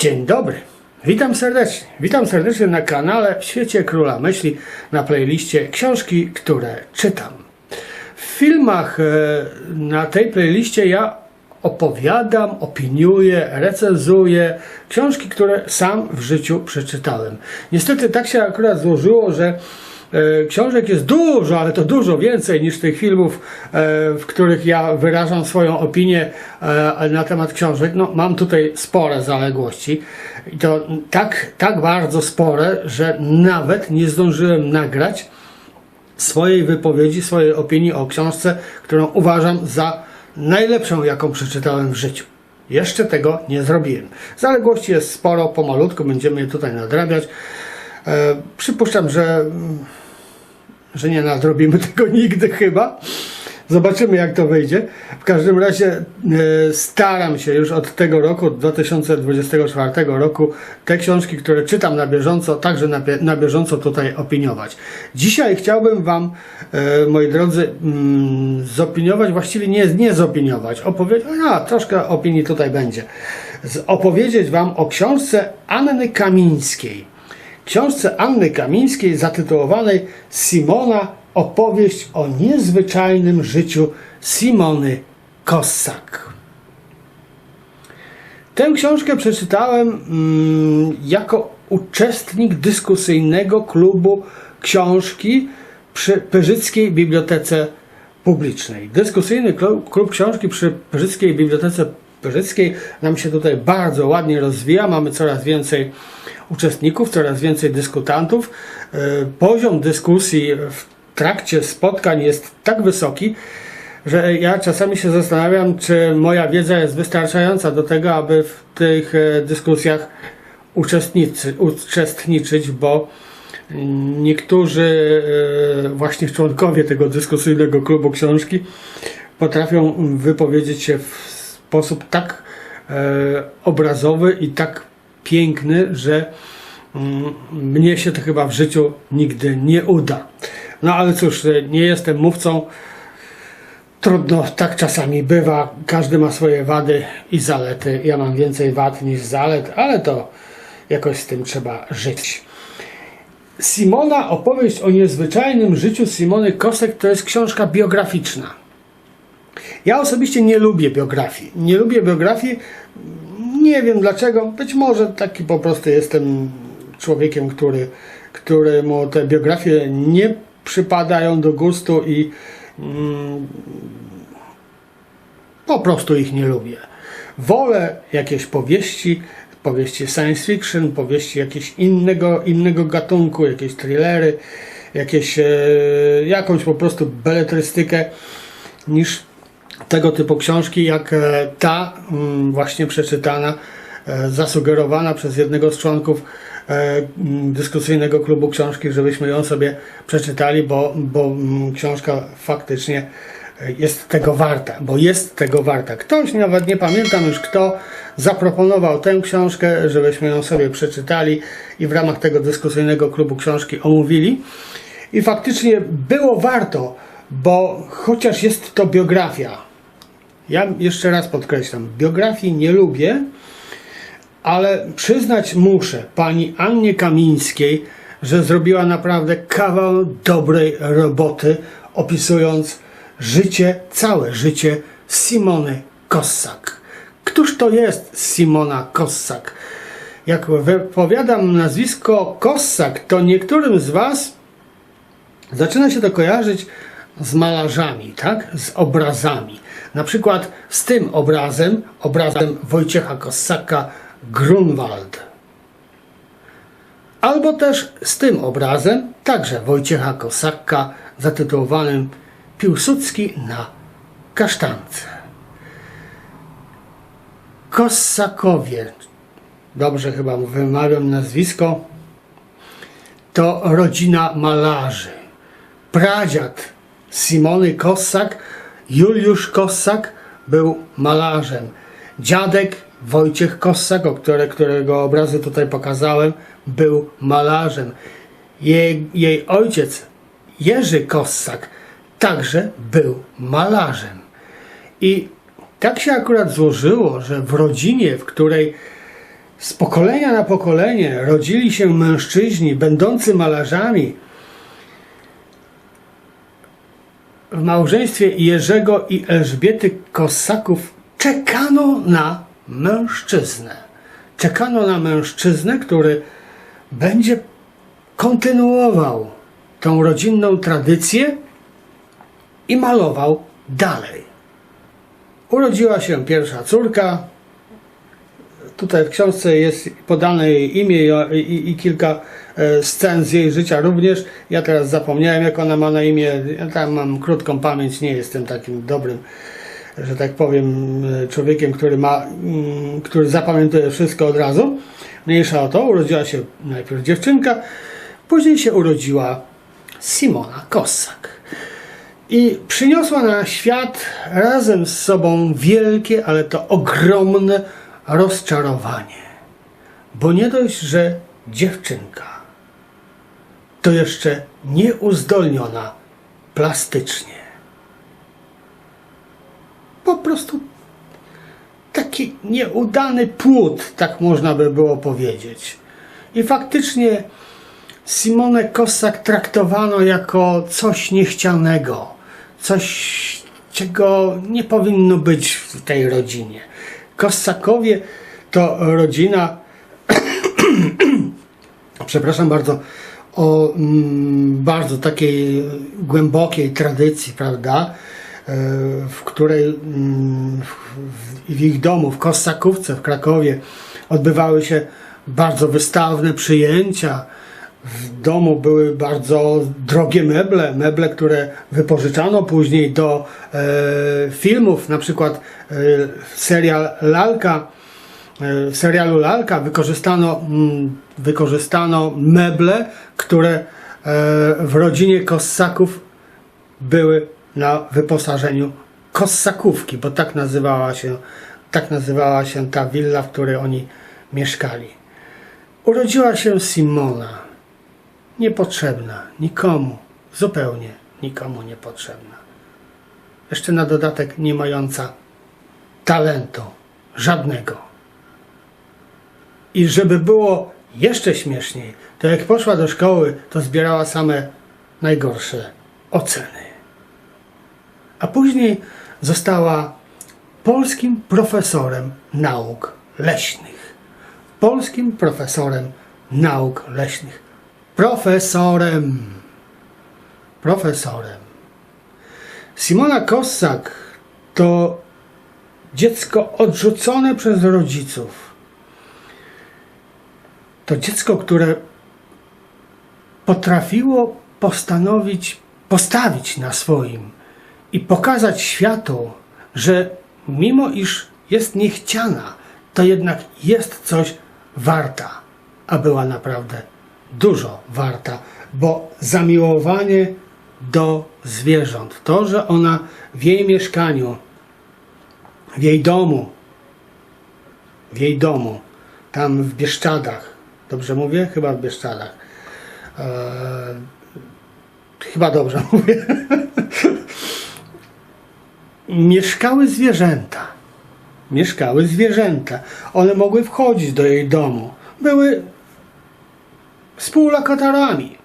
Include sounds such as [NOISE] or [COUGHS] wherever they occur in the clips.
Dzień dobry. Witam serdecznie. Witam serdecznie na kanale w świecie króla myśli na playliście książki, które czytam. W filmach e, na tej playliście ja opowiadam, opiniuję, recenzuję książki, które sam w życiu przeczytałem. Niestety tak się akurat złożyło, że książek jest dużo, ale to dużo więcej niż tych filmów, e, w których ja wyrażam swoją opinię e, na temat książek. No, mam tutaj spore zaległości i to tak, tak bardzo spore, że nawet nie zdążyłem nagrać swojej wypowiedzi, swojej opinii o książce, którą uważam za najlepszą, jaką przeczytałem w życiu. Jeszcze tego nie zrobiłem. Zaległości jest sporo, pomalutku będziemy je tutaj nadrabiać. E, przypuszczam, że, że nie nadrobimy [LAUGHS] tego nigdy chyba. Zobaczymy, jak to wyjdzie. W każdym razie e, staram się już od tego roku, od 2024 roku, te książki, które czytam na bieżąco, także na, na bieżąco tutaj opiniować. Dzisiaj chciałbym Wam, e, moi drodzy, mm, zopiniować, właściwie nie, nie zopiniować, opowiedzieć, a troszkę opinii tutaj będzie, opowiedzieć Wam o książce Anny Kamińskiej książce Anny Kamińskiej zatytułowanej Simona opowieść o niezwyczajnym życiu Simony Kossak. Tę książkę przeczytałem mm, jako uczestnik dyskusyjnego klubu książki przy Pyrzyckiej Bibliotece Publicznej. Dyskusyjny klub, klub książki przy Pyrzyckiej Bibliotece Pyrzyckiej nam się tutaj bardzo ładnie rozwija. Mamy coraz więcej uczestników, coraz więcej dyskutantów. E, Poziom dyskusji w trakcie spotkań jest tak wysoki, że ja czasami się zastanawiam, czy moja wiedza jest wystarczająca do tego, aby w tych e, dyskusjach uczestniczyć, bo niektórzy e, właśnie członkowie tego dyskusyjnego klubu książki potrafią wypowiedzieć się w sposób tak obrazowy i tak piękny, że mm, mnie się to chyba w życiu nigdy nie uda. No ale cóż, nie jestem mówcą. Trudno, tak czasami bywa. Każdy ma swoje wady i zalety. Ja mam więcej wad niż zalet, ale to jakoś z tym trzeba żyć. Simona, opowieść o niezwyczajnym życiu Simony Kosek to jest książka biograficzna. Ja osobiście nie lubię biografii. Nie lubię biografii. Nie wiem dlaczego. Być może taki po prostu jestem człowiekiem, który, któremu te biografie nie przypadają do gustu i mm, po prostu ich nie lubię. Wolę jakieś powieści, powieści science fiction, powieści jakieś innego, innego gatunku, jakieś thrillery, jakieś, e, jakąś po prostu beletrystykę niż tego typu książki, jak e, ta mm, właśnie przeczytana, e, zasugerowana przez jednego z członków e, mm, dyskusyjnego klubu książki, żebyśmy ją sobie przeczytali, bo, bo mm, książka faktycznie jest tego warta, bo jest tego warta. Ktoś, nawet nie pamiętam już kto, zaproponował tę książkę, żebyśmy ją sobie przeczytali i w ramach tego dyskusyjnego klubu książki omówili. I faktycznie było warto, bo chociaż jest to biografia, ja jeszcze raz podkreślam, biografii nie lubię, ale przyznać muszę pani Annie Kamińskiej, że zrobiła naprawdę kawał dobrej roboty, opisując życie, całe życie Simony Kossak. Któż to jest Simona Kossak? Jak wypowiadam nazwisko Kossak, to niektórym z Was zaczyna się to kojarzyć z malarzami, tak? Z obrazami. Na przykład z tym obrazem, obrazem Wojciecha Kossaka Grunwald. Albo też z tym obrazem, także Wojciecha Kossaka, zatytułowanym Piłsudski na kasztance. Kossakowie, dobrze chyba wymawiam nazwisko, to rodzina malarzy. Pradziad Simony Kossak, Juliusz Kossak, był malarzem. Dziadek Wojciech Kossak, którego obrazy tutaj pokazałem, był malarzem. Jej, jej ojciec Jerzy Kossak także był malarzem. I tak się akurat złożyło, że w rodzinie, w której z pokolenia na pokolenie rodzili się mężczyźni będący malarzami, w małżeństwie Jerzego i Elżbiety Kosaków czekano na mężczyznę. Czekano na mężczyznę, który będzie kontynuował tą rodzinną tradycję i malował dalej. Urodziła się pierwsza córka. Tutaj w książce jest podane jej imię i, i, i kilka scen z jej życia również. Ja teraz zapomniałem, jak ona ma na imię. Ja tam mam krótką pamięć, nie jestem takim dobrym, że tak powiem, e, człowiekiem, który ma, mm, który zapamiętuje wszystko od razu. Mniejsza o to, urodziła się najpierw dziewczynka, później się urodziła Simona Kossak. I przyniosła na świat razem z sobą wielkie, ale to ogromne rozczarowanie. Bo nie dość, że dziewczynka, to jeszcze nieuzdolniona plastycznie. Po prostu taki nieudany płód, tak można by było powiedzieć. I faktycznie Simonę Kossak traktowano jako coś niechcianego, coś, czego nie powinno być w tej rodzinie. Kossakowie to rodzina, [COUGHS] przepraszam bardzo, o mm, bardzo takiej głębokiej tradycji, prawda? E, w której mm, w, ich domu, w Kossakówce w Krakowie odbywały się bardzo wystawne przyjęcia. W domu były bardzo drogie meble, meble, które wypożyczano później do e, filmów, na przykład e, serial Lalka. W serialu Lalka wykorzystano, mm, wykorzystano meble, które e, w rodzinie Kossaków były na wyposażeniu Kossakówki, bo tak nazywała się, tak nazywała się ta willa, w której oni mieszkali. Urodziła się Simona, niepotrzebna nikomu, zupełnie nikomu niepotrzebna. Jeszcze na dodatek nie mająca talentu żadnego. I żeby było jeszcze śmieszniej, to jak poszła do szkoły, to zbierała same najgorsze oceny a później została polskim profesorem nauk leśnych. Polskim profesorem nauk leśnych. Profesorem. Profesorem. Simona Kossak to dziecko odrzucone przez rodziców. To dziecko, które potrafiło postanowić, postawić na swoim i pokazać światu, że mimo iż jest niechciana, to jednak jest coś warta, a była naprawdę dużo warta, bo zamiłowanie do zwierząt, to, że ona w jej mieszkaniu, w jej domu, w jej domu, tam w Bieszczadach, dobrze mówię? Chyba w Bieszczadach. Eee, chyba dobrze [LAUGHS] mówię. mieszkały zwierzęta. Mieszkały zwierzęta. One mogły wchodzić do jej domu. Były współlokatorami.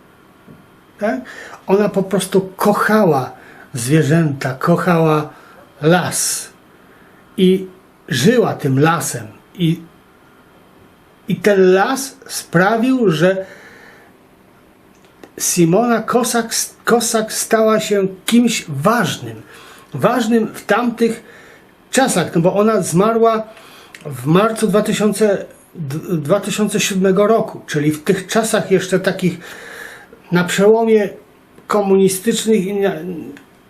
Tak? Ona po prostu kochała zwierzęta, kochała las i żyła tym lasem. I, i ten las sprawił, że Simona Kosak, Kosak stała się kimś ważnym ważnym w tamtych czasach, no bo ona zmarła w marcu 2000, 2007 roku, czyli w tych czasach jeszcze takich na przełomie komunistycznych i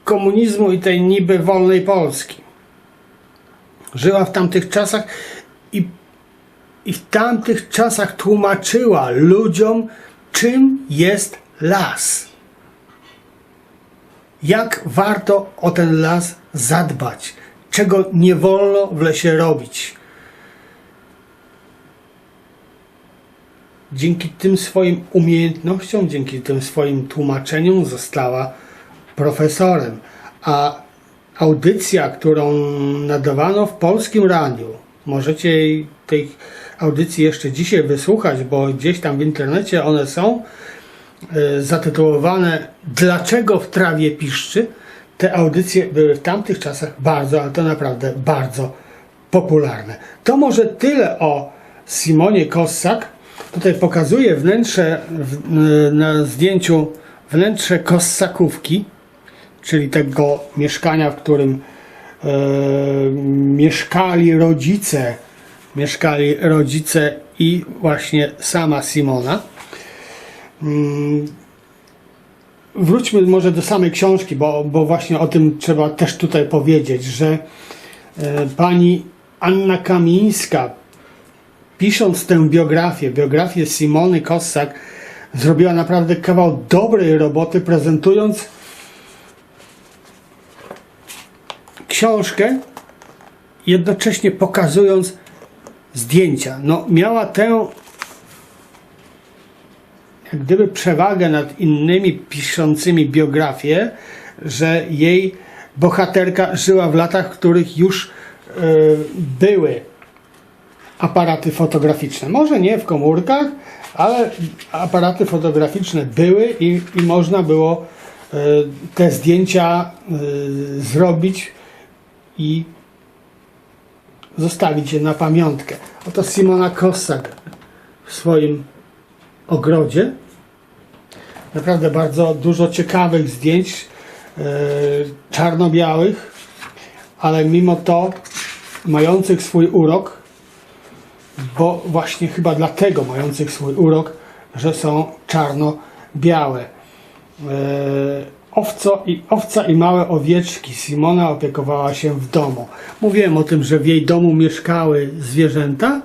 komunizmu i tej niby wolnej Polski. Żyła w tamtych czasach i w tamtych czasach tłumaczyła ludziom, czym jest las jak warto o ten las zadbać, czego nie wolno w lesie robić. Dzięki tym swoim umiejętnościom, dzięki tym swoim tłumaczeniom została profesorem, a audycja, którą nadawano w polskim radiu, Możecie tej audycji jeszcze dzisiaj wysłuchać, bo gdzieś tam w internecie one są e, zatytułowane Dlaczego w trawie piszczy? Te audycje były w tamtych czasach bardzo, ale to naprawdę bardzo popularne. To może tyle o Simonie Kossak. Tutaj pokazuję wnętrze w- na zdjęciu wnętrze Kossakówki, czyli tego mieszkania, w którym e, mieszkali rodzice, mieszkali rodzice i właśnie sama Simona. Mm, Wróćmy może do samej książki, bo, bo właśnie o tym trzeba też tutaj powiedzieć, że e, pani Anna Kamińska, pisząc tę biografię, biografię Simony Kossak, zrobiła naprawdę kawał dobrej roboty, prezentując książkę, jednocześnie pokazując zdjęcia. No, miała tę jak gdyby przewagę nad innymi piszącymi biografię, że jej bohaterka żyła w latach, w których już e, były aparaty fotograficzne. Może nie w komórkach, ale aparaty fotograficzne były i, i można było e, te zdjęcia e, zrobić i zostawić je na pamiątkę. Oto Simona Kossak w swoim ogrodzie. Naprawdę bardzo dużo ciekawych zdjęć e, czarno-białych, ale mimo to mających swój urok, bo właśnie chyba dlatego mających swój urok, że są czarno-białe. E, Owco i, owca i małe owieczki Simona opiekowała się w domu. Mówiłem o tym, że w jej domu mieszkały zwierzęta.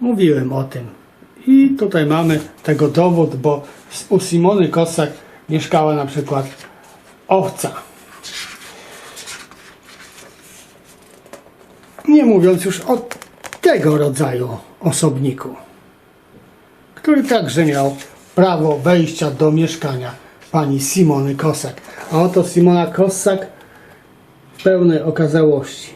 Mówiłem o tym. I tutaj mamy tego dowód, bo u Simony Kossak mieszkała na przykład owca. Nie mówiąc już o tego rodzaju osobniku, który także miał prawo wejścia do mieszkania pani Simony Kossak. A oto Simona Kossak w pełnej okazałości.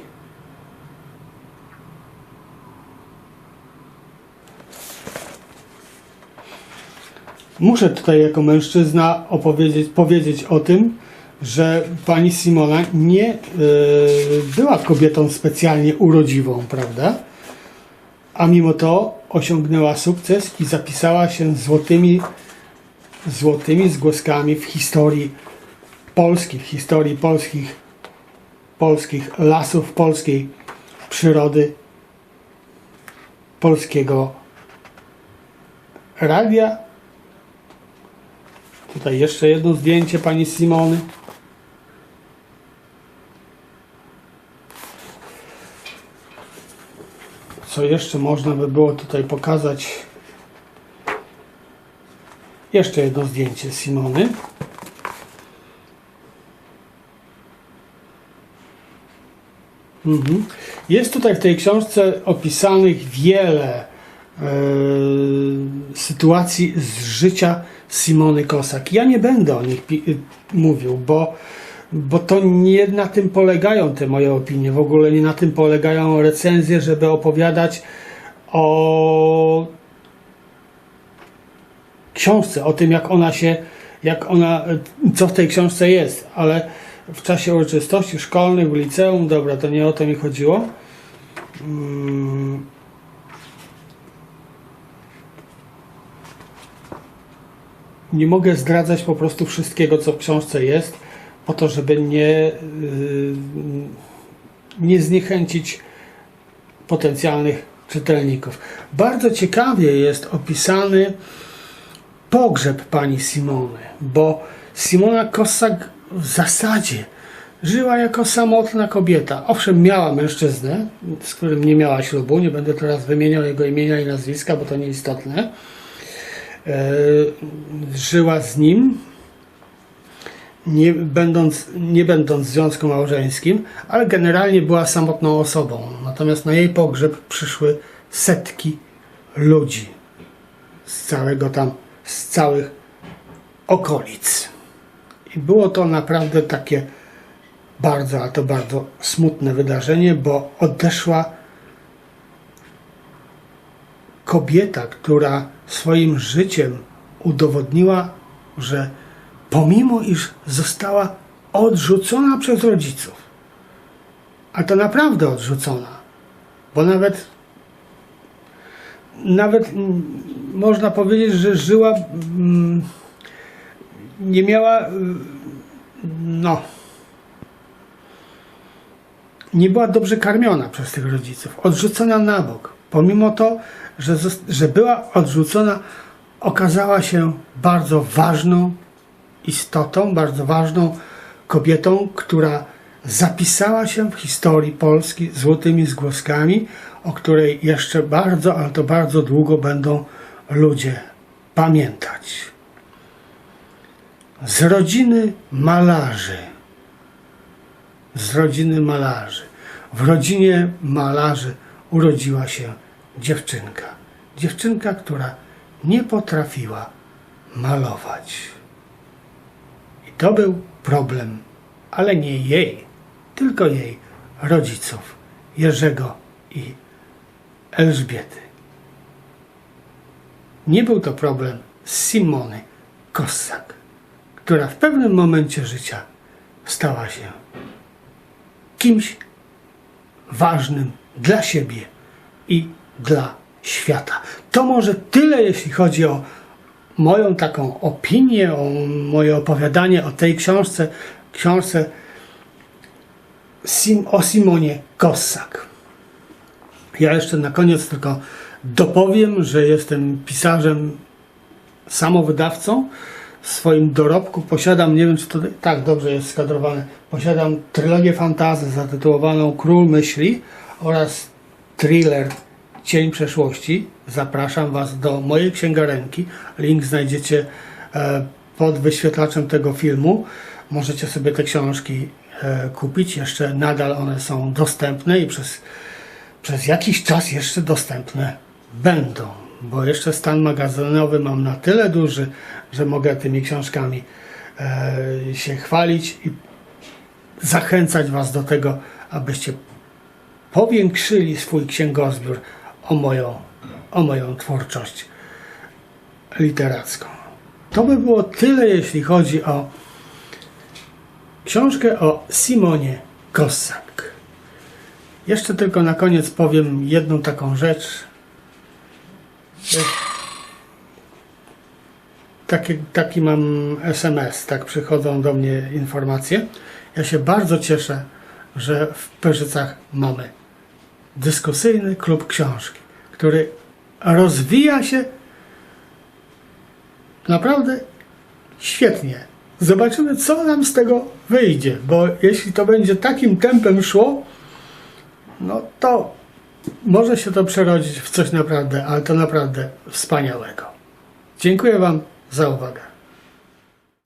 Muszę tutaj jako mężczyzna opowiedzieć, powiedzieć o tym, że pani Simona nie e, była kobietą specjalnie urodziwą, prawda? A mimo to osiągnęła sukces i zapisała się złotymi, złotymi zgłoskami w historii Polski, w historii polskich, polskich lasów, polskiej przyrody, polskiego radia Tutaj jeszcze jedno zdjęcie pani Simony. Co jeszcze można by było tutaj pokazać? Jeszcze jedno zdjęcie Simony. Mhm. Jest tutaj w tej książce opisanych wiele e, sytuacji z życia Simony Kosak. Ja nie będę o nich mówił, bo, bo to nie na tym polegają te moje opinie. W ogóle nie na tym polegają recenzje, żeby opowiadać o książce, o tym jak ona się, jak ona, co w tej książce jest, ale w czasie uroczystości szkolnych, w liceum, dobra, to nie o to mi chodziło. Mm. Nie mogę zdradzać po prostu wszystkiego, co w książce jest, po to, żeby nie, yy, nie zniechęcić potencjalnych czytelników. Bardzo ciekawie jest opisany pogrzeb pani Simony, bo Simona Kossak w zasadzie żyła jako samotna kobieta. Owszem, miała mężczyznę, z którym nie miała ślubu, nie będę teraz wymieniał jego imienia i nazwiska, bo to nieistotne. E, żyła z nim, nie będąc, nie będąc w związku małżeńskim, ale generalnie była samotną osobą. Natomiast na jej pogrzeb przyszły setki ludzi z całego tam, z całych okolic. I było to naprawdę takie bardzo, a to bardzo smutne wydarzenie, bo odeszła kobieta, która swoim życiem udowodniła, że pomimo iż została odrzucona przez rodziców, a to naprawdę odrzucona, bo nawet nawet mm, można powiedzieć, że żyła mm, nie miała mm, no nie była dobrze karmiona przez tych rodziców, odrzucona na bok. Pomimo to, że, że była odrzucona, okazała się bardzo ważną istotą, bardzo ważną kobietą, która zapisała się w historii Polski złotymi zgłoskami, o której jeszcze bardzo, ale to bardzo długo będą ludzie pamiętać. Z rodziny malarzy z rodziny malarzy. W rodzinie malarzy urodziła się dziewczynka. Dziewczynka, która nie potrafiła malować. I to był problem, ale nie jej, tylko jej rodziców, Jerzego i Elżbiety. Nie był to problem Simony Kossak, która w pewnym momencie życia stała się kimś ważnym dla siebie i dla świata. To może tyle, jeśli chodzi o moją taką opinię, o moje opowiadanie o tej książce, książce Sim, o Simonie Kossak. Ja jeszcze na koniec tylko dopowiem, że jestem pisarzem, samowydawcą. W swoim dorobku posiadam, nie wiem czy to tak dobrze jest skadrowane, posiadam trylogię fantazy zatytułowaną Król Myśli oraz thriller Cień Przeszłości. Zapraszam Was do mojej księgarenki. Link znajdziecie e, pod wyświetlaczem tego filmu. Możecie sobie te książki kupić. Jeszcze nadal one są dostępne i przez przez jakiś czas jeszcze dostępne będą, bo jeszcze stan magazynowy mam na tyle duży, że mogę tymi książkami e, się chwalić i zachęcać Was do tego, abyście powiększyli swój księgozbiór o moją, o moją twórczość literacką. To by było tyle, jeśli chodzi o książkę o Simonie Kossak. Jeszcze tylko na koniec powiem jedną taką rzecz. Taki, taki mam SMS, tak przychodzą do mnie informacje. Ja się bardzo cieszę, że w Pyrzycach mamy dyskusyjny klub książki, który rozwija się naprawdę świetnie. Zobaczymy, co nam z tego wyjdzie, bo jeśli to będzie takim tempem szło, no to może się to przerodzić w coś naprawdę, ale to naprawdę wspaniałego. Dziękuję Wam za uwagę.